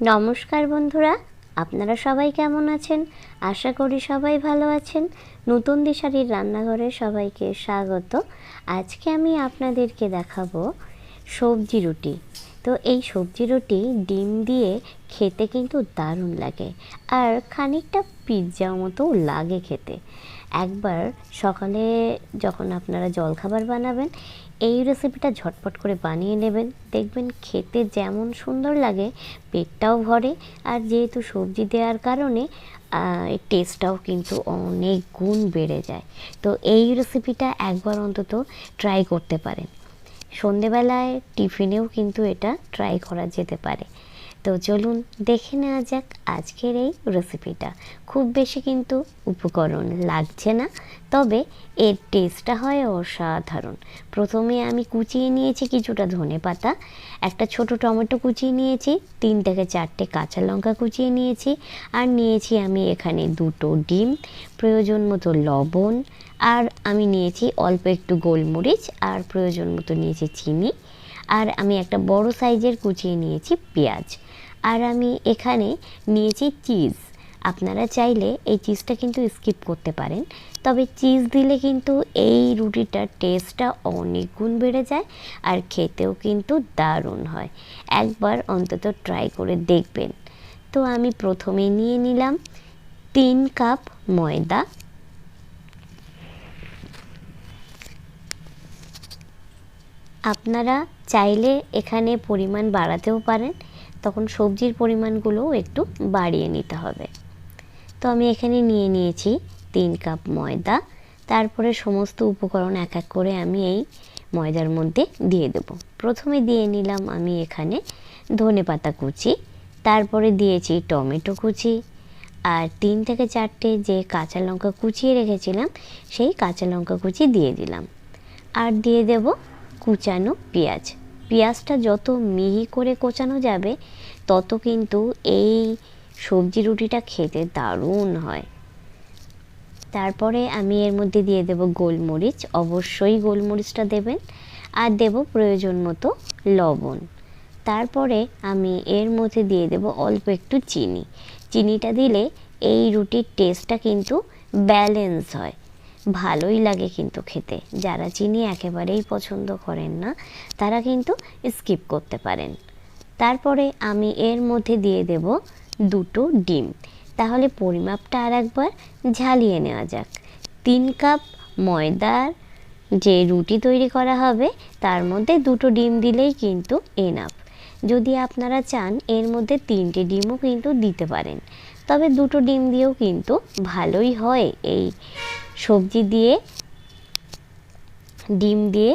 নমস্কার বন্ধুরা, আপনারা সবাই কেমন আছেন? আশা করি সবাই ভালো আছেন। নতুন দিশারির রান্নাঘরে সবাইকে স্বাগত। আজকে আমি আপনাদেরকে দেখাবো সবজি রুটি। তো এই সবজি রুটি ডিম দিয়ে খেতে কিন্তু দারুণ লাগে। আর খানিকটা পিৎজা মতো লাগে খেতে। একবার সকালে যখন আপনারা জলখাবার বানাবেন, এই রেসিপিটা ঝটপট করে বানিয়ে নেবেন। দেখবেন খেতে যেমন সুন্দর লাগে, পেটটাও ভরে, আর যেহেতু সবজি দেওয়ার কারণে টেস্টটাও কিন্তু অনেক গুণ বেড়ে যায়। তো এই রেসিপিটা একবার অন্তত ট্রাই করতে পারেন। সন্ধেবেলায় টিফিনেও কিন্তু এটা ট্রাই করা যেতে পারে। তো চলুন দেখে নেওয়া যাক আজকের এই রেসিপিটা খুব বেশি কিন্তু উপকরণ লাগছে না, তবে এর টেস্টটা হয় অসাধারণ। প্রথমে আমি কুচিয়ে নিয়েছি কিছুটা ধনে পাতা, একটা ছোট টমেটো কুচিয়ে নিয়েছি, তিন থেকে চারটে কাঁচা লঙ্কা কুচিয়ে নিয়েছি, আর নিয়েছি আমি এখানে দুটো ডিম, প্রয়োজন মতো লবণ, আর আমি নিয়েছি অল্প একটু গোলমরিচ, আর প্রয়োজন মতো নিয়েছি চিনি, আর আমি একটা বড় সাইজের কুচিয়ে নিয়েছি পেঁয়াজ। আর আমি এখানে নিয়েছি চিজ। আপনারা চাইলে এই চিজটা কিন্তু স্কিপ করতে পারেন। তবে চিজ দিলে কিন্তু এই রুটিটার টেস্টটা অনেক গুণ বেড়ে যায় আর খেতেও কিন্তু দারুণ হয়। একবার অন্তত ট্রাই করে দেখবেন। তো আমি প্রথমে নিয়ে নিলাম তিন কাপ ময়দা। আপনারা চাইলে এখানে পরিমাণ বাড়াতেও পারেন। তখন সবজির পরিমাণগুলোও একটু বাড়িয়ে নিতে হবে। তো আমি এখানে নিয়ে নিয়েছি তিন কাপ ময়দা। তারপরে সমস্ত উপকরণ এক এক করে আমি এই ময়দার মধ্যে দিয়ে দেব। প্রথমে দিয়ে নিলাম আমি এখানে ধনে পাতা কুচি, তারপরে দিয়েছি টমেটো কুচি আর তিন থেকে চারটে যে কাঁচা লঙ্কা কুচিয়ে রেখেছিলাম, সেই কাঁচা লঙ্কা কুচি দিয়ে দিলাম। আর দিয়ে দেব কুচানো পেঁয়াজ। পেঁয়াজটা যত মিহি করে কোচানো যাবে, তত কিন্তু এই সবজি রুটিটা খেতে দারুণ হয়। তারপরে আমি এর মধ্যে দিয়ে দেব গোলমরিচ, অবশ্যই গোলমরিচটা দেবেন, আর দেব প্রয়োজন মতো লবণ। তারপরে আমি এর মধ্যে দিয়ে দেব অল্প একটু চিনি। চিনিটা দিলে এই রুটির টেস্টটা কিন্তু ব্যালেন্স হয়। ভালোই লাগে কিন্তু খেতে। যারা চিনি একেবারেই পছন্দ করেন না, তারা কিন্তু স্কিপ করতে পারেন। তারপরে আমি এর মধ্যে দিয়ে দেব দুটো ডিম। তাহলে পরিমাপটা আর একবার ঝালিয়ে নেওয়া যাক। তিন কাপ ময়দার যে রুটি তৈরি করা হবে, তার মধ্যে দুটো ডিম দিলেই কিন্তু এনাফ যদি আপনারা চান, এর মধ্যে তিনটে ডিমও কিন্তু দিতে পারেন। তবে দুটো ডিম দিয়েও কিন্তু ভালোই হয় এই সবজি দিয়ে, ডিম দিয়ে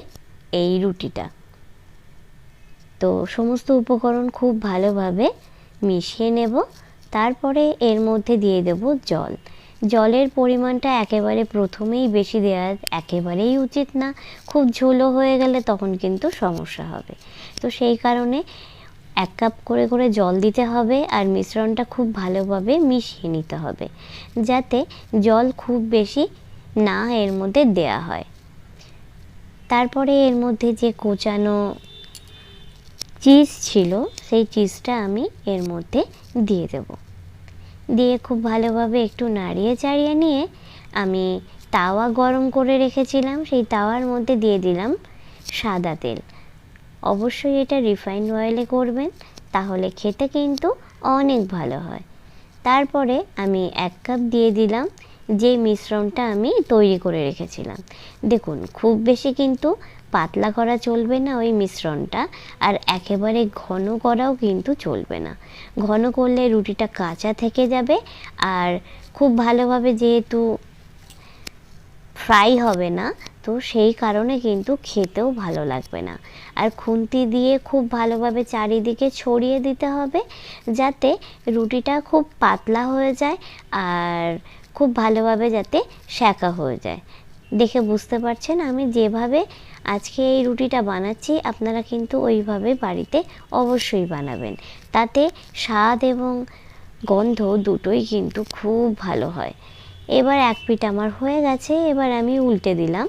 এই রুটিটা। তো সমস্ত উপকরণ খুব ভালোভাবে মিশিয়ে নেব, তারপরে এর মধ্যে দিয়ে দেব জল। জলের পরিমাণটা একেবারে প্রথমেই বেশি দেওয়া একেবারেই উচিত না। খুব ঝোলো হয়ে গেলে তখন কিন্তু সমস্যা হবে। তো সেই কারণে এক কাপ করে করে জল দিতে হবে আর মিশ্রণটা খুব ভালোভাবে মিশিয়ে নিতে হবে, যাতে জল খুব বেশি না এর মধ্যে দেয়া হয়। তারপরে এর মধ্যে যে কোচানো চিজ ছিল, সেই চিজটা আমি এর মধ্যে দিয়ে দেব। দিয়ে খুব ভালোভাবে একটু নাড়িয়ে চাড়িয়ে নিয়ে আমি তাওয়া গরম করে রেখেছিলাম, সেই তাওয়ার মধ্যে দিয়ে দিলাম সাদা তেল। অবশ্যই এটা রিফাইন্ড অয়েলে করবেন, তাহলে খেতে কিন্তু অনেক ভালো হয়। তারপরে আমি এক কাপ দিয়ে দিলাম, যে মিশ্রণটা আমি তৈরি করে রেখেছিলাম। দেখুন, খুব বেশি কিন্তু পাতলা করা চলবে না ওই মিশ্রণটা, আর একেবারে ঘন করাও কিন্তু চলবে না। ঘন করলে রুটিটা কাঁচা থেকে যাবে, আর খুব ভালোভাবে যেহেতু ফ্রাই হবে না তো সেই কারণে কিন্তু খেতেও ভালো লাগবে না। আর খুন্তি দিয়ে খুব ভালোভাবে চারিদিকে ছড়িয়ে দিতে হবে, যাতে রুটিটা খুব পাতলা হয়ে যায় আর খুব ভালোভাবে যাতে সেঁকা হয়ে যায়। দেখে বুঝতে পারছেন আমি যেভাবে আজকে এই রুটিটা বানাচ্ছি, আপনারা কিন্তু ওইভাবে বাড়িতে অবশ্যই বানাবেন। তাতে স্বাদ এবং গন্ধ দুটোই কিন্তু খুব ভালো হয়। এবার এক পিঠ আমার হয়ে গেছে, এবার আমি উল্টে দিলাম।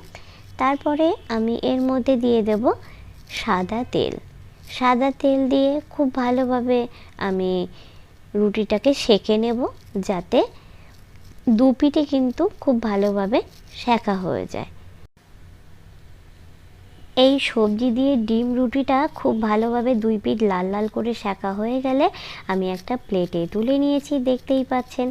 তারপরে আমি এর মধ্যে দিয়ে দেব সাদা তেল। সাদা তেল দিয়ে খুব ভালোভাবে আমি রুটিটাকে সেঁকে নেব যাতে দু পিঠে কিন্তু খুব ভালোভাবে সেঁকা হয়ে যায়। এই সবজি দিয়ে ডিম রুটিটা খুব ভালোভাবে দুই পিঠ লাল লাল করে সেঁকা হয়ে গেলে আমি একটা প্লেটে তুলে নিয়েছি, দেখতেই পাচ্ছেন।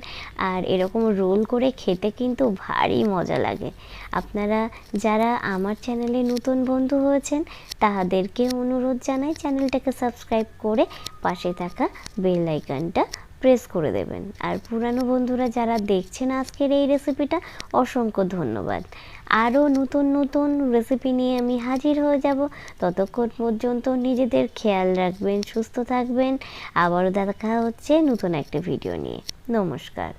আর এরকম রোল করে খেতে কিন্তু ভারী মজা লাগে। আপনারা যারা আমার চ্যানেলে নতুন বন্ধু হয়েছেন তাহাদেরকে অনুরোধ জানাই চ্যানেলটাকে সাবস্ক্রাইব করে পাশে থাকা বেল আইকনটা প্রেস করে দেবেন। আর পুরানো বন্ধুরা যারা দেখছেন আজকের এই রেসিপিটা, অসংখ্য ধন্যবাদ। আরও নতুন নতুন রেসিপি নিয়ে আমি হাজির হয়ে যাব। ততক্ষণ পর্যন্ত নিজেদের খেয়াল রাখবেন, সুস্থ থাকবেন। আবারও দেখা হচ্ছে নতুন একটা ভিডিও নিয়ে। নমস্কার।